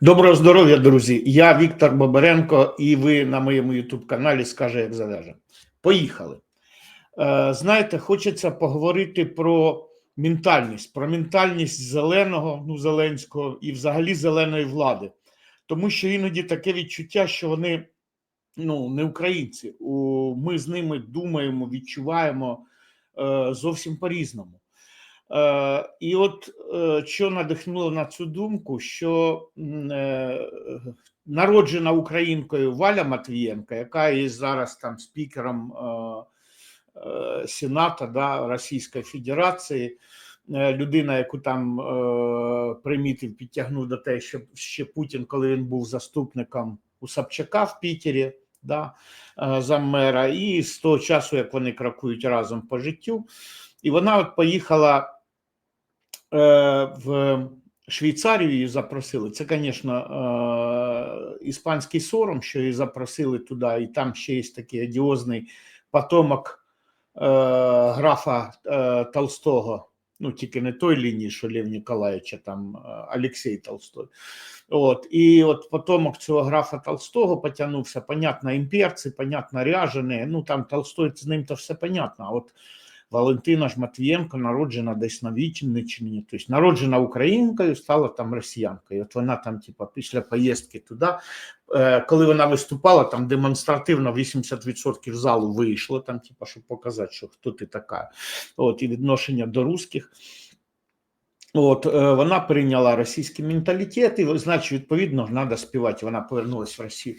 Доброго здоров'я, друзі! Я Віктор Бобаренко, і ви на моєму youtube каналі скаже, як залежить. Поїхали. Е, знаєте, хочеться поговорити про ментальність, про ментальність зеленого, ну Зеленського і взагалі зеленої влади. Тому що іноді таке відчуття, що вони ну, не українці. Ми з ними думаємо, відчуваємо е, зовсім по-різному. Е, І от е, що надихнуло на цю думку, що е, народжена українкою Валя Матвієнка, яка є зараз там спікером Сената да, Російської Федерації, людина, яку там примітив, підтягнув до те, що ще Путін, коли він був заступником у Собчака в Пітері, да, заммера, і з того часу, як вони крокують разом по життю, і вона от поїхала в Швейцарію її запросили. Це, звісно, е, іспанський сором, що її запросили туди, і там ще є такий одіозний потомок е, графа Толстого. Ну, тільки не той лінії, що Лев Ніколаєвича, там Олексій Толстой. От, І от потомок цього графа Толстого потягнувся, понятно, імперці, понятно, ряжені. Ну там Толстой з ним то все понятно. От Валентина ж Матвієнко народжена десь на Вічниччині, тобто народжена українкою, стала там росіянкою. От вона там, типу, після поїздки туди, е, коли вона виступала, там демонстративно 80% залу вийшло, там, типу, щоб показати, що хто ти така. От, І відношення до русських. От е, вона прийняла російський менталітет, і значить, відповідно, треба співати. Вона повернулася в Росію.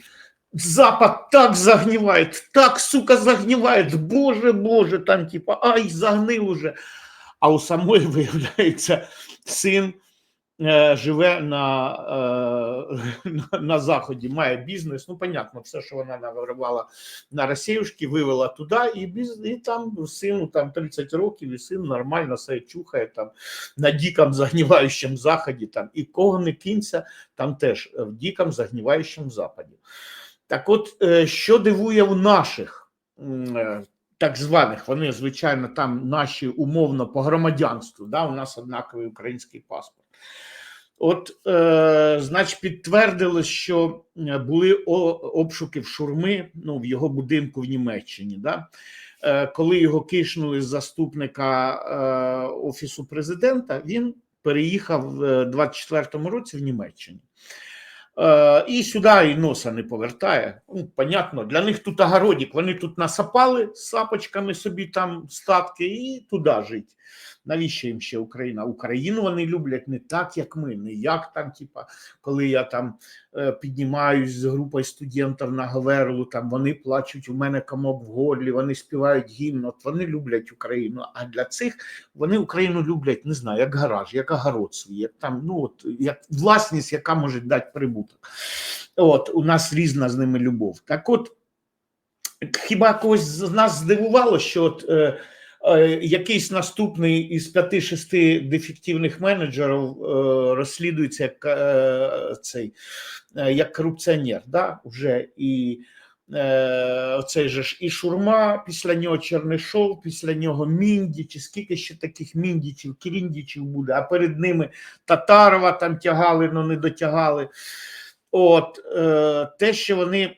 Запад так загнивает, так, сука, загнивает, боже, боже, там типа, ай, загнив уже. А у самої, виявляється, син е, живе на е, на, Заході, має бізнес. Ну, понятно, все, що вона наварувала на Росіюшки, вивела туди, і біз, і там сину там 30 років, і син нормально себе чухає там на диком загніваючому заході, там, і кого не кінця, там теж в диком загніваючому западі. Так от, е, що дивує у наших е, так званих, вони, звичайно, там наші умовно по громадянству, да, у нас однаковий український паспорт. От, е, значить, підтвердили, що були обшуки в шурми ну, в його будинку в Німеччині. Да? Е, Коли його кишнули з заступника е, Офісу президента, він переїхав в 24-му році в Німеччині. Е, і сюди і носа не повертає. Ну, Понятно, для них тут огородик, вони тут насапали сапочками собі там статки і туди жить. Навіщо їм ще Україна? Україну вони люблять не так, як ми, не як там, типа, коли я там е, піднімаюсь з групою студентів на Говерлу, там вони плачуть у мене комок в горлі, вони співають гімн, от вони люблять Україну. А для цих вони Україну люблять, не знаю, як гараж, як огород свій, як там, ну от як власність, яка може дати прибуток. От у нас різна з ними любов. Так от. Хіба когось з нас здивувало, що от е, Е, якийсь наступний із п'яти-шести дефективних менеджерів е, розслідується як е, цей як корупціонер. Да? Вже і оцей же ж і шурма, після нього Чернишов, після нього Мінді, чи скільки ще таких міндічів, кіріндічів буде, а перед ними Татарова там тягали, але не дотягали. От те, що вони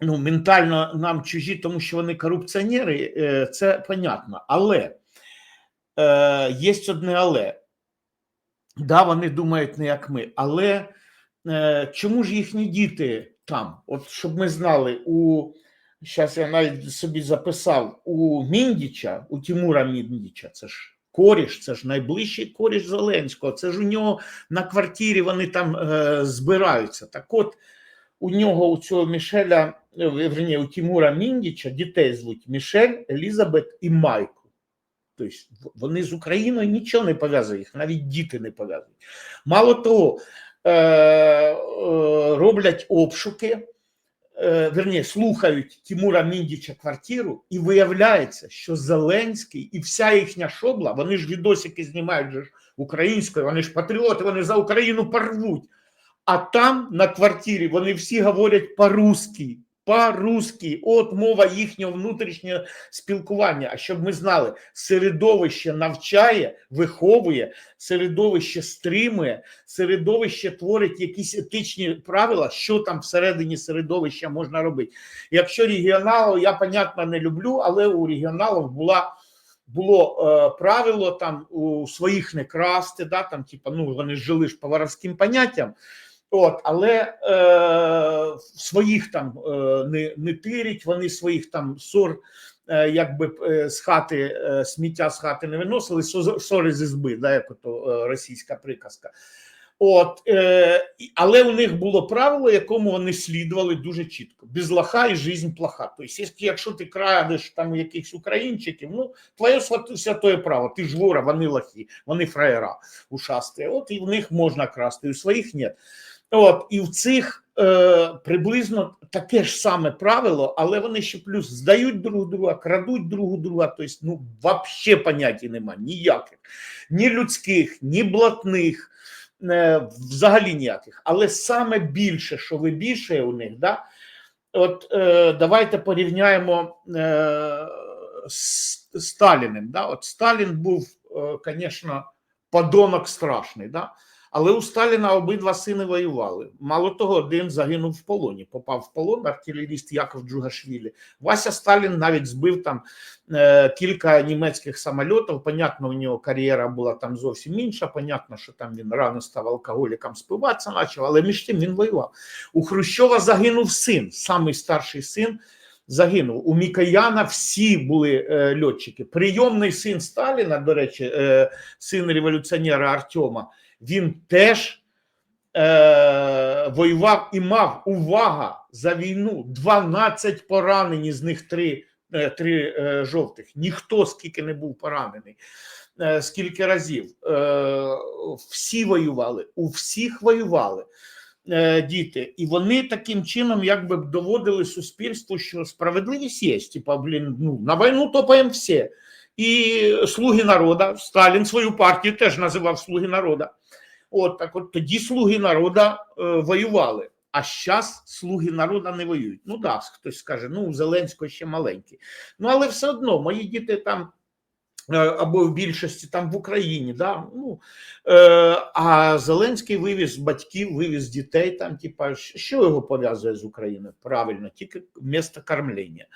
ну, ментально нам чужі, тому що вони корупціонери, е, це понятно. Але е, є одне але. Да, вони думають не як ми, але е, чому ж їхні діти там? От щоб ми знали, у зараз я навіть собі записав у Міндіча, у Тимура Міндіча, це ж коріш, це ж найближчий коріш Зеленського, це ж у нього на квартирі вони там е, збираються. Так от у нього у цього Мішеля, е, верні, у Тимура Міндіча дітей звуть Мішель, Елізабет і Майкл. Тобто вони з Україною нічого не пов'язують, їх навіть діти не пов'язують. Мало того, роблять обшуки, е, верні, слухають Тимура Міндіча квартиру, і виявляється, що Зеленський і вся їхня шобла, вони ж відосики знімають же українською, вони ж патріоти, вони за Україну порвуть. А там на квартирі вони всі говорять по-русски, по-русски, от мова їхнього внутрішнього спілкування. А щоб ми знали, середовище навчає, виховує, середовище стримує, середовище творить якісь етичні правила, що там всередині середовища можна робити. Якщо регіоналів, я понятно не люблю, але у регіоналів була. Було е, правило там у своїх не красти, да, там, типа, ну вони жили ж по поняттям, От, але е, своїх там е, не, не тирять, вони своїх там сор, е, якби е, з хати е, сміття з хати не виносили, сори з ізби, да, як ото е, російська приказка. От, е, але у них було правило, якому вони слідували дуже чітко: без лоха і жизнь плоха. Тобто, якщо- ти крадеш там якихось українчиків, ну твоє свят- святое право, ти ж вора, вони лохи, вони фраєра ушасти. От і в них можна красти, у своїх ні. От і в цих е, приблизно таке ж саме правило, але вони ще плюс здають друг друга, крадуть друг друга. Тобто, ну взагалі поняття нема ніяких, ні людських, ні блатних, е, взагалі ніяких. Але саме більше, що вибільшує у них, да, от е, давайте порівняємо е, з Сталіним. Да? От Сталін був, е, звісно, подонок страшний. Да? Але у Сталіна обидва сини воювали. Мало того, один загинув в полоні, попав в полон артилеріст Яков Джугашвілі. Вася Сталін навіть збив там е, кілька німецьких самольотів. Понятно, у нього кар'єра була там зовсім інша. Понятно, що там він рано став алкоголіком, спиватися почав, але між тим він воював. У Хрущова загинув син, самий старший син. Загинув у Мікояна всі були е, льотчики. Прийомний син Сталіна, до речі, е, син революціонера Артема, він теж е, воював і мав увага за війну 12 поранені, з них три, е, три е, жовтих. Ніхто скільки не був поранений, е, скільки разів. Е, всі воювали, у всіх воювали. е, Діти, і вони таким чином якби доводили суспільству, що справедливість є. Типа, блін, ну на війну топаємо всі. І слуги народа, Сталін свою партію теж називав Слуги народа. От так, от тоді слуги народа е, воювали. А зараз слуги народа не воюють. Ну да, хтось скаже, ну у Зеленського ще маленький. Ну але все одно мої діти там е, або в більшості там в Україні, да, ну, е, а Зеленський вивіз батьків, вивіз дітей там, типа, що його пов'язує з Україною? Правильно, тільки місто кормлення.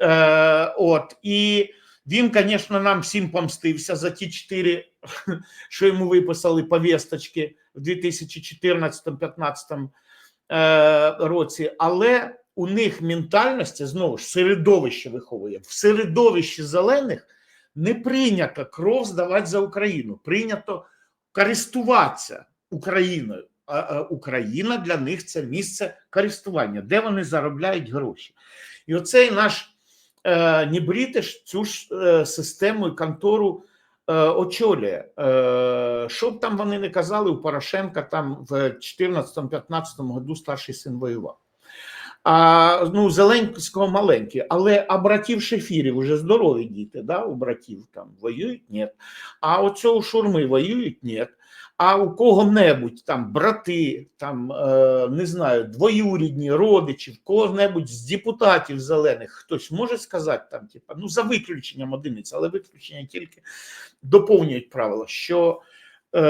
Е, от, і він, звісно, нам всім помстився за ті чотири, що йому виписали повісточки в 2014-2015 е, році, але у них ментальності знову ж середовище виховує. В середовищі зелених не прийнято кров здавати за Україну, прийнято користуватися Україною. Україна для них це місце користування, де вони заробляють гроші. І оцей наш е, Нібрітиш цю ж е, систему і контору е, очолює. Що б там вони не казали, у Порошенка там в 2014-2015 году старший син воював. А ну, Зеленського маленький, але а братів шефірів вже здорові діти, да, у братів там воюють, ні. А оцього шурми воюють, ні. А у кого-небудь там брати, там е, не знаю, двоюрідні родичі, в кого-небудь з депутатів зелених, хтось може сказати там, типа, ну за виключенням одиниць, але виключення тільки доповнюють правила, що е,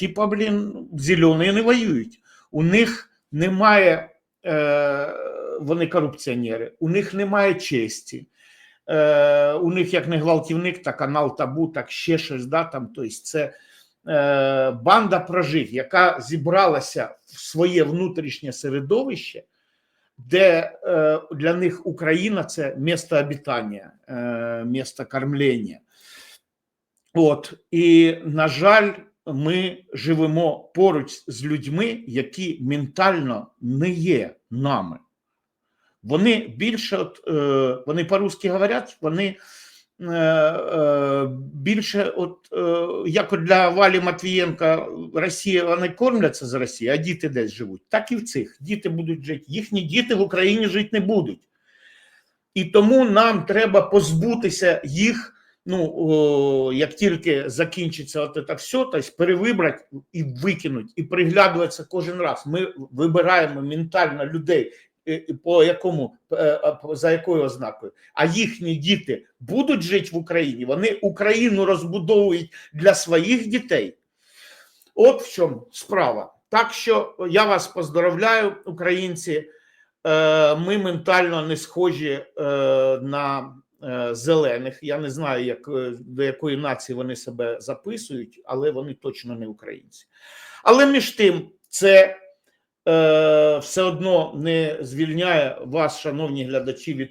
типа, блін, зелені не воюють. У них немає, е, вони корупціонери, у них немає честі. Е, у них як не гвалтівник, так канал табу, так ще щось. Да, там, тобто це е, банда прожиг, яка зібралася в своє внутрішнє середовище, де е, для них Україна це місто обітання, е, місто кормлення. От, і, на жаль, ми живемо поруч з людьми, які ментально не є нами. Вони більше, от, е, вони по-русски говорять, вони е, е, більше, от, як для Валі Матвієнка, Росія, вони кормляться з Росії, а діти десь живуть. Так і в цих. Діти будуть жити. Їхні діти в Україні жити не будуть. І тому нам треба позбутися їх. Ну, о, як тільки закінчиться от це все, тобто перевибрати і викинуть, і приглядуватися кожен раз. Ми вибираємо ментально людей, по якому е, по- за якою ознакою? А їхні діти будуть жити в Україні. Вони Україну розбудовують для своїх дітей. От в чому справа. Так що я вас поздоровляю, українці. Е, Ми ментально не схожі е, на е, зелених. Я не знаю, як, е, до якої нації вони себе записують, але вони точно не українці. Але між тим, це е, все одно не звільняє вас, шановні глядачі, від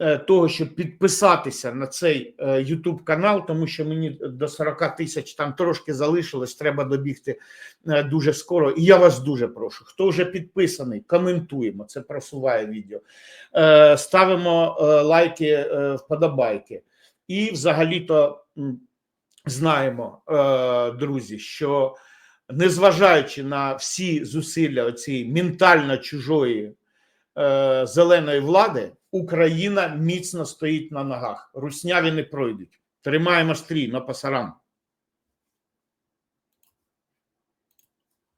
е, того, щоб підписатися на цей е, YouTube канал, тому що мені до 40 тисяч там трошки залишилось, треба добігти е, дуже скоро. І я вас дуже прошу. Хто вже підписаний, коментуємо. Це просуває відео. Е, Ставимо е, лайки, е, вподобайки. І взагалі-то знаємо, е, друзі, що незважаючи на всі зусилля цієї ментально чужої е, зеленої влади, Україна міцно стоїть на ногах. Русняві не пройдуть. Тримаємо стрій на пасарам.